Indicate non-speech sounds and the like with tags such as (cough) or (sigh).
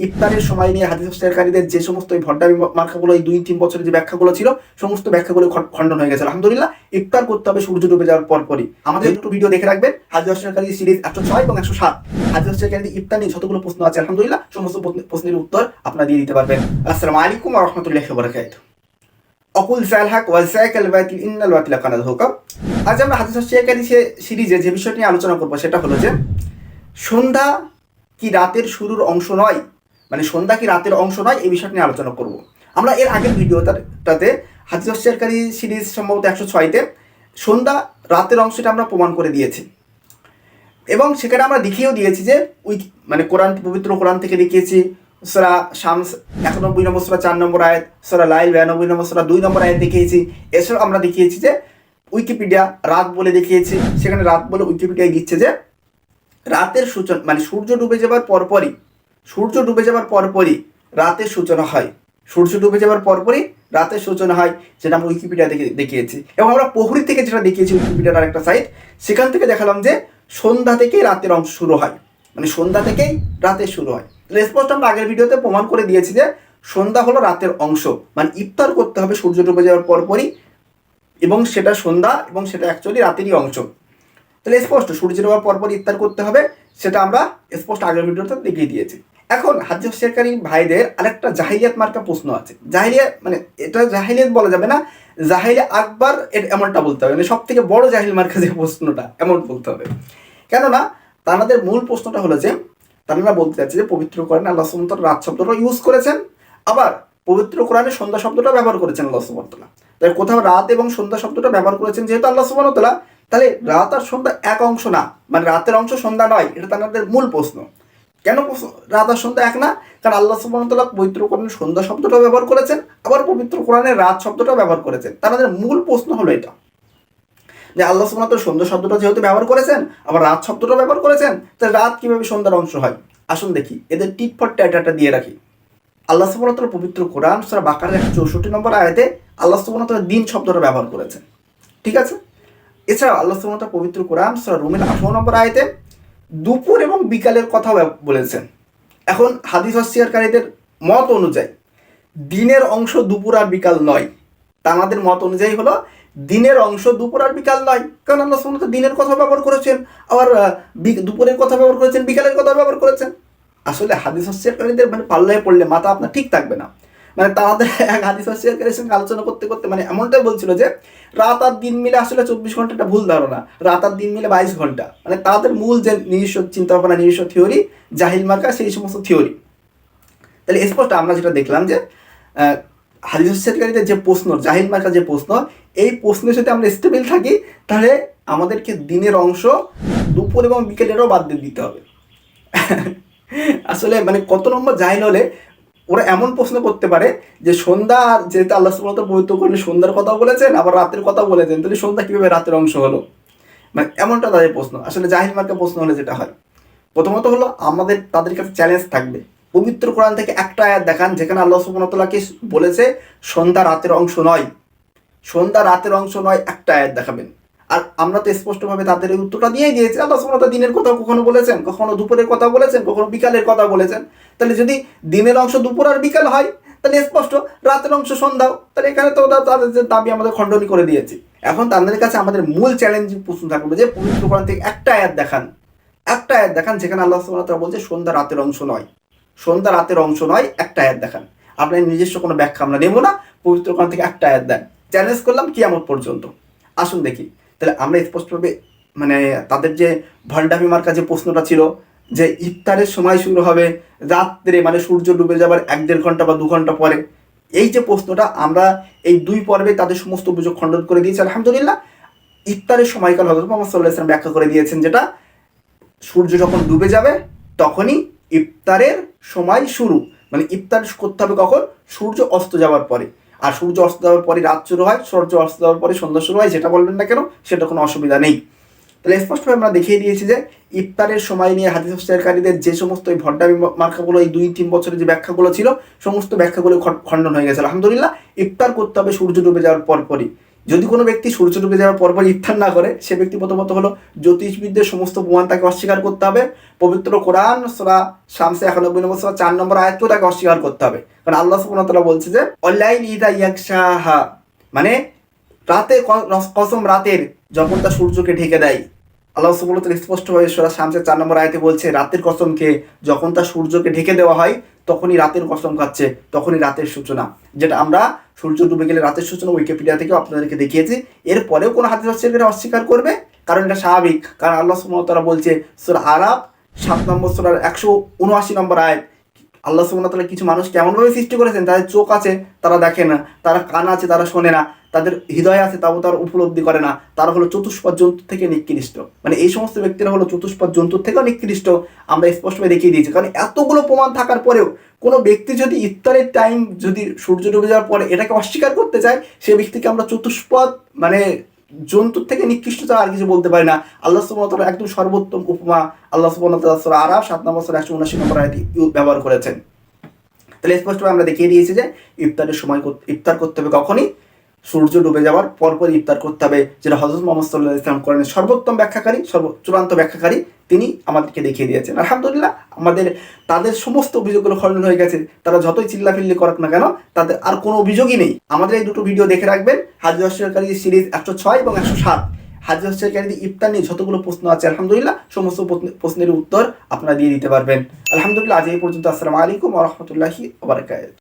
ইফতারের সময় নিয়ে হাদিস শেয়ারকারীদের যে সমস্ত এই ভণ্ডামি মার্কাগুলো এই দুই তিন বছরের যে ব্যাখ্যাগুলো ছিল সমস্ত ব্যাখ্যাগুলো খণ্ডন হয়ে গেছে। আলহামদুলিল্লাহ ইফতার করতে হবে সূর্য ডুবে যাওয়ার পর পরই আমাদের একটু ভিডিও দেখে রাখবেন হাদিস শেয়ারকারী সিরিজ একশো ছয় এবং একশো সাত। হাদিস শেয়ারকারীদের ইফতার নিয়ে যতগুলো প্রশ্ন আছে আলহামদুলিল্লাহ সমস্ত প্রশ্ন- প্রশ্নের উত্তর আপনারা দিয়ে দিতে পারবেন। আসসালামু আলাইকুম রহমতুল্লাহ বরকাত অকুল জাল হাক আল বাতিল ইন্নাল বাতিল কানা ধোকা আজ আমরা হাদিস শেয়ারকারী সিরিজে যে বিষয় নিয়ে আলোচনা করব সেটা হলো যে সন্ধ্যা কি রাতের শুরুর অংশ নয় মানে সন্ধ্যা কি রাতের অংশ নয়, এই বিষয় নিয়ে আলোচনা করব। আমরা এর আগের ভিডিওটাতে হাদিস শেয়ারকারী সিরিজ সম্ভবত একশো ছয়তে সন্ধ্যা রাতের অংশটা আমরা প্রমাণ করে দিয়েছি। এবং সেখানে আমরা দেখিয়েও দিয়েছি যে উই মানে কোরআন, পবিত্র কোরআন থেকে দেখিয়েছি, সোরা শামস একানব্বই নম্বর, সোরা চার নম্বর আয়াত, সোরা লাইল বিরানব্বই নম্বর, সোরা দুই নম্বর আয়াত দেখিয়েছি। এছাড়াও আমরা দেখিয়েছি যে উইকিপিডিয়া রাত বলে দেখিয়েছি। সেখানে রাত বলে উইকিপিডিয়ায় দিচ্ছে যে রাতের সূচনা মানে সূর্য ডুবে যাবার পরপরই সূর্য ডুবে যাবার পরপরই রাতের সূচনা হয়। সূর্য ডুবে যাবার পরপরই রাতের সূচনা হয়, যেটা আমরা উইকিপিডিয়া দেখে দেখিয়েছি। এবং আমরা প্রহরী থেকে যেটা দেখিয়েছি উইকিপিডিয়ার আরেকটা সাইট সেখান থেকে দেখালাম যে সন্ধ্যা থেকেই রাতের অংশ শুরু হয়। মানে সন্ধ্যা থেকেই রাতে শুরু হয়। স্পষ্ট আমরা আগের ভিডিওতে প্রমাণ করে দিয়েছি যে সন্ধ্যা হলো রাতের অংশ। মানে ইফতার করতে হবে সূর্য ডুবে যাওয়ার পরপরই, এবং সেটা সন্ধ্যা এবং সেটা অ্যাকচুয়ালি রাতেরই অংশ। তাহলে স্পষ্ট সূর্য ডোবার পরপর ইফতার করতে হবে, সেটা আমরা স্পষ্ট আগের ভিডিওতে দেখিয়ে দিয়েছি। এখন হাদিস শেয়ারকারী ভাইদের আরেকটা জাহিলিয়াত মার্কা প্রশ্ন আছে। জাহিলিয়া মানে এটা জাহিলিয়াত বলা যাবে না, জাহিলিয়া আকবর এমনটা বলতে হবে মানে সব থেকে বড় জাহিল মার্কা যে প্রশ্নটা, এমন বলতে হবে। কেননা তাদের মূল প্রশ্নটা হলো যে তারা বলতে চাচ্ছে যে পবিত্র কোরআনে আল্লাহ সুমতর রাত শব্দটা ইউজ করেছেন, আবার পবিত্র কোরআনে সন্ধ্যা শব্দটা ব্যবহার করেছেন আল্লাহ সুমতলা তাই কোথাও রাত এবং সন্ধ্যা শব্দটা ব্যবহার করেছেন যেহেতু আল্লাহ সুমতলা তাহলে রাত আর সন্ধ্যা এক অংশ না মানে রাতের অংশ সন্ধ্যা নয়, এটা তাদের মূল প্রশ্ন। কেন রাত আর সন্ধ্যা এক না? কারণ আল্লাহ সুবহানাহু পবিত্র কোরআনে সন্ধ্যা শব্দটা ব্যবহার করেছেন, আবার পবিত্র কোরআনে রাত শব্দটাও ব্যবহার করেছেন। তাদের মূল প্রশ্ন হলো এটা। যে আল্লাহ সুবহানাহু সন্ধ্যা শব্দটা যেহেতু ব্যবহার করেছেন, আবার রাত শব্দটা ব্যবহার করেছেন তাহলে রাত কীভাবে সন্ধ্যার অংশ হয়? আসুন দেখি, এদের টিট ফট ট্যাটাটা দিয়ে রাখি। আল্লাহ সুবহানাহু পবিত্র কোরআন সূরা বাকারার একশো চৌষট্টি নম্বর আয়াতে আল্লাহ সুবহানাহু দিন শব্দটা ব্যবহার করেছেন। ঠিক আছে? এছাড়াও আল্লাহ সুবহানাহু পবিত্র কোরআন সূরা রুমের আঠারো নম্বর আয়াতে দুপুর এবং বিকালের কথা বলেছেন। এখন হাদিস হস্তিয়ারকারীদের মত অনুযায়ী, দিনের অংশ দুপুর আর বিকাল নয়। তা আমাদের মত অনুযায়ী হলো, দিনের অংশ দুপুর আর বিকাল নয়। কারণ আল্লাহ সুবহানাহু দিনের কথা ব্যবহার করেছেন, আবার দুপুরের কথা ব্যবহার করেছেন, বিকালের কথা ব্যবহার করেছেন। আসলে হাদিস হস্তিয়ারকারীদের মানে পাল্লায় পড়লে মাথা আপনার ঠিক থাকবে না। মানে তাদের এক হাদিস হস্তিয়ারকারীর সঙ্গে আলোচনা করতে করতে মানে এমনটাই বলছিল যে রাত আর দিন মিলে আসলে চব্বিশ ঘন্টাটা ভুল ধারণা। রাত আর দিন মিলে বাইশ ঘণ্টা। মানে তাদের মূল যে নিজস্ব চিন্তা ভাবনা নিজস্ব থিওরি জাহিল মার্কা, সেই সমস্ত থিওরি তাহলে স্পষ্ট আমরা যেটা দেখলাম যে হাদিস হস্তিয়ারকারীদের যে প্রশ্ন, জাহিল মার্কা যে প্রশ্ন, এই প্রশ্নের সাথে আমরা স্টেবল থাকি, তাহলে আমাদেরকে দিনের অংশ দুপুর এবং বিকেলেরও বাদ দিয়ে দিতে হবে। (laughs) আসলে মানে কত নম্বর জাহিল হলে ওরা এমন প্রশ্ন করতে পারে যে সন্ধ্যা, যেহেতু আল্লাহ সুবহানাহু পবিত্র করলে সন্ধ্যার কথা বলেছেন, আবার রাতের কথা বলেছেন। তাহলে সন্ধ্যা কীভাবে রাতের অংশ হলো? মানে এমনটা তাদের প্রশ্ন। আসলে জাহিল মার্কা প্রশ্ন হলে যেটা হয়, প্রথমত হলো আমাদের, তাদের কাছে চ্যালেঞ্জ থাকবে। পবিত্র কোরআন থেকে একটা আয়াত দেখান, যেখানে আল্লাহ সুবহানাহুকে বলেছে, সন্ধ্যা রাতের অংশ নয়। সন্ধ্যা রাতের অংশ নয়, একটা আয়াত দেখাবেন। আর আমরা তো স্পষ্টভাবে তাদের এই উত্তরটা দিয়েই দিয়েছি। আল্লাহ সুবহানাহু দিনের কথা কখনো বলেছেন, কখনো দুপুরের কথা বলেছেন, কখনো বিকালের কথা বলেছেন। তাহলে যদি দিনের অংশ দুপুর আর বিকাল হয়, তাহলে স্পষ্ট, রাতের অংশ সন্ধ্যাও। তাহলে এখানে তো তাদের যে দাবি আমাদের খণ্ডনই করে দিয়েছি। এখন তাদের কাছে আমাদের মূল চ্যালেঞ্জিং প্রশ্ন থাকবে যে, পবিত্র কোরআন থেকে একটা আয়াত দেখান। একটা আয়াত দেখান যেখানে আল্লাহ সুবহানাহু বলছে, সন্ধ্যা রাতের অংশ নয়। সন্ধ্যা রাতের অংশ নয়, একটা আয়াত দেখান। আপনার নিজস্ব কোনো ব্যাখ্যা আমরা নেব না, পবিত্র কোরআন থেকে একটা আয়াত দেন। চ্যালেঞ্জ করলাম কিয়ামত পর্যন্ত। আসুন দেখি। তাহলে আমরা স্পষ্টভাবে মানে তাদের যে ভণ্ডামি মার্কা যে প্রশ্নটা ছিল, যে ইফতারের সময় শুরু হবে রাত্রে মানে সূর্য ডুবে যাবার এক দেড় ঘণ্টা বা দু ঘণ্টা পরে, এই যে প্রশ্নটা আমরা এই দুই পর্বে তাদের সমস্ত অভিযোগ খণ্ডন করে দিয়েছি, আলহামদুলিল্লাহ। ইফতারের সময়কাল হজরত মোহাম্মদ সাল্লাহ ইসলাম ব্যাখ্যা করে দিয়েছেন যেটা, সূর্য যখন ডুবে যাবে, তখনই ইফতারের সময় শুরু। মানে ইফতার করতে হবে কখন? সূর্য অস্ত যাওয়ার পরে। আর সূর্য অস্ত যাওয়ার পরে রাত শুরু হয়, সূর্য অস্ত যাওয়ার পরে সন্ধ্যা শুরু হয়, যেটা বলবেন না কেন, সেটা কোনো অসুবিধা নেই। তাহলে স্পষ্টভাবে আমরা দেখিয়ে দিয়েছি যে ইফতারের সময় নিয়ে হাদিস শেয়ারকারীদের যে সমস্ত এই ভড্ডামি মার্কাগুলো, এই দুই তিন বছরের যে ব্যাখ্যাগুলো ছিল, সমস্ত ব্যাখ্যাগুলো খণ্ডন হয়ে গেছে। আলহামদুলিল্লাহ, ইফতার করতে হবে সূর্য ডুবে যাওয়ার পর পরই যদি কোনো ব্যক্তি সূর্য ডুবে যাওয়ার পরপর ইফতার না করে, সে ব্যক্তি প্রথমত হলো জ্যোতিষবিদদের সমস্ত প্রমাণ তাকে অস্বীকার করতে হবে। পবিত্র কোরআন, সোরা শামসে একানব্বই নম্বর, সোরা চার নম্বর আয়াতকেও তাকে অস্বীকার করতে হবে। কারণ আল্লাহ ওয়া বলছে যে অনলাইন ইদা ইয়াকশাহা মানে রাতে কসম রাতের যখন তা সূর্যকে ঢেকে দেয়। আল্লাহ তাআলা স্পষ্টভাবে সোরা শামসের চার নম্বর আয়াতে বলছে, রাতের কসমকে যখন তা সূর্যকে ঢেকে দেওয়া হয় তখনই রাতের কসম খাচ্ছে, তখনই রাতের সূচনা। যেটা আমরা সূর্য ডুবে গেলে রাতের সূচনা উইকিপিডিয়া থেকেও আপনাদেরকে দেখিয়েছি। এরপরেও কোনো হাতে হচ্ছে এটা অস্বীকার করবে? কারণ এটা স্বাভাবিক। কারণ আল্লাহ সুমতারা বলছে, সুর আরাব সাত নম্বর সোনার একশো উনআশি নম্বর আয়াত। আল্লাহ তাআলা কিছু মানুষ কেমনভাবে সৃষ্টি করেছেন? তাদের চোখ আছে, তারা দেখে না। তারা কান আছে, তারা শোনে না। তাদের হৃদয় আছে, তাও তারা উপলব্ধি করে না। তারা হলো চতুষ্পদ জন্তু থেকে নিকৃষ্ট। মানে এই সমস্ত ব্যক্তিরা হলো চতুষ্পদ জন্তুর থেকেও নিকৃষ্ট। আমরা স্পষ্টভাবে দেখিয়ে দিয়েছি। কারণ এতগুলো প্রমাণ থাকার পরেও কোনো ব্যক্তি যদি ইফতারের টাইম যদি সূর্য ডুবে যাওয়ার পরে এটাকে অস্বীকার করতে চায়, সে ব্যক্তিকে আমরা চতুষ্পদ মানে জন্তুর থেকে নিকৃষ্ট ছাড়া আর কিছু বলতে পারি না। আল্লাহ সুবাহ একদম সর্বোত্তম উপমা আল্লাহ সুবাহ সূরা সাত নম্বর সর একশো উনাশি নম্বর ব্যবহার করেছেন। তাহলে স্পষ্টভাবে আমরা দেখিয়ে দিয়েছি যে ইফতারের সময় ইফতার করতে হবে কখনই। সূর্য ডুবে যাওয়ার পরপর ইফতার করতে হবে, যেটা হজরত মোহাম্মদ সাল্লাহ ইসলাম করেন। সর্বোত্তম ব্যাখ্যাকারী, সর্ব চূড়ান্ত ব্যাখ্যাকারী তিনি আমাদেরকে দেখিয়ে দিয়েছেন। আলহামদুলিল্লাহ, আমাদের, তাদের সমস্ত অভিযোগগুলো খণ্ডন হয়ে গেছে। তারা যতই চিল্লাফিল্লি করুক না কেন, তাদের আর কোনো অভিযোগই নেই। আমাদের এই দুটো ভিডিও দেখে রাখবেন। হাজির অস্ট্রেলকারী সিরিজ একশো ছয় এবং একশো সাত। হাজি অস্ট্রেলকারী ইফতার নিয়ে যতগুলো প্রশ্ন আছে, আলহামদুলিল্লাহ, সমস্ত প্রশ্ন- প্রশ্নের উত্তর আপনারা দিয়ে দিতে পারবেন। আলহামদুলিল্লাহ, আজ এই পর্যন্ত। আসসালামু আলাইকুম রহমতুল্লাহি ওবরাকাত